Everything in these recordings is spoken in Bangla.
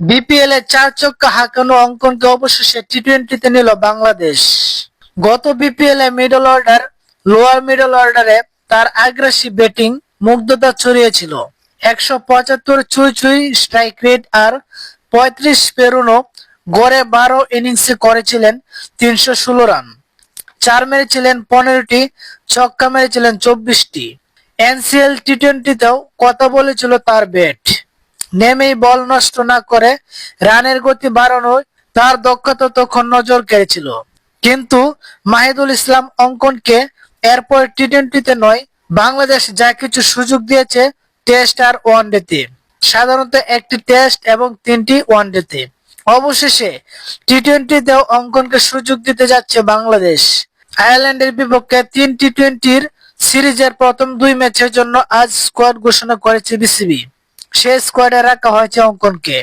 বিপিএল এ চার চক্কা হাঁকানো অঙ্কনকে অবশেষে টি টোয়েন্টিতে নিল বাংলাদেশ। গত বিপিএল এ মিডল অর্ডার লোয়ার মিডল অর্ডারে তার আগ্রাসী ব্যাটিং মুগ্ধতা ছড়িয়েছিল। একশো পঁচাত্তর ছুঁই ছুঁই স্ট্রাইক রেট আর পঁয়ত্রিশ পেরুনো গড়ে বারো ইনিংসে করেছিলেন তিনশো ষোলো রান চার মেরেছিলেন পনেরোটি, ছক্কা মেরেছিলেন চব্বিশটি। এনসিএল টি টোয়েন্টিতেও কথা বলেছিল তার ব্যাট নেমেই বল নষ্ট না করে রানের গতি বাড়ানোয় তার দক্ষতা তখন নজর কেড়েছিল। কিন্তু মাহিদুল ইসলাম অঙ্কনকে এরপর টি টোয়েন্টিতে নয়, বাংলাদেশ যা কিছু সুযোগ দিয়েছে টেস্ট আর ওয়ান ওয়ানডেতে। সাধারণত একটি টেস্ট এবং তিনটি ওয়ান ওয়ানডেতে। অবশেষে টি টোয়েন্টিতেও অঙ্কনকে সুযোগ দিতে যাচ্ছে বাংলাদেশ। আয়ারল্যান্ডের বিপক্ষে তিন টি টোয়েন্টির সিরিজের প্রথম দুই ম্যাচের জন্য আজ স্কোয়াড ঘোষণা করেছে বিসিবি। সেই স্কোয়াডে রাখা হয়েছে অঙ্কনকে।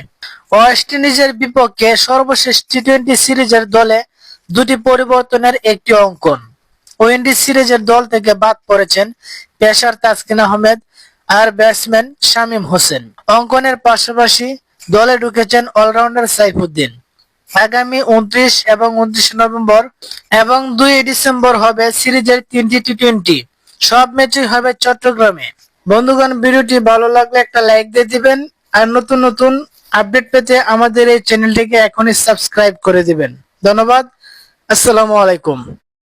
ওয়েস্ট ইন্ডিজের বিপক্ষে সর্বশেষ টি টোয়েন্টি সিরিজের দলে দুটি পরিবর্তনের একটি অঙ্কন। উইন্ডিজ সিরিজের দল থেকে বাদ পড়েছেন পেশার তাসকিন আহমেদ আর ব্যাটসম্যান শামীম হোসেন। অঙ্কনের পাশাপাশি দলে ঢুকেছেন অলরাউন্ডার সাইফুদ্দিন। আগামী উনত্রিশ এবং উনত্রিশ নভেম্বর এবং দুই ডিসেম্বর হবে সিরিজের তিনটি টি টোয়েন্টি সব ম্যাচই হবে চট্টগ্রামে। বন্ধুগণ, ভিডিওটি ভালো লাগলে একটা লাইক দিয়ে দিবেন আর নতুন নতুন আপডেট পেতে আমাদের এই চ্যানেলটিকে এখনই সাবস্ক্রাইব করে দিবেন। ধন্যবাদ। আসসালামু আলাইকুম।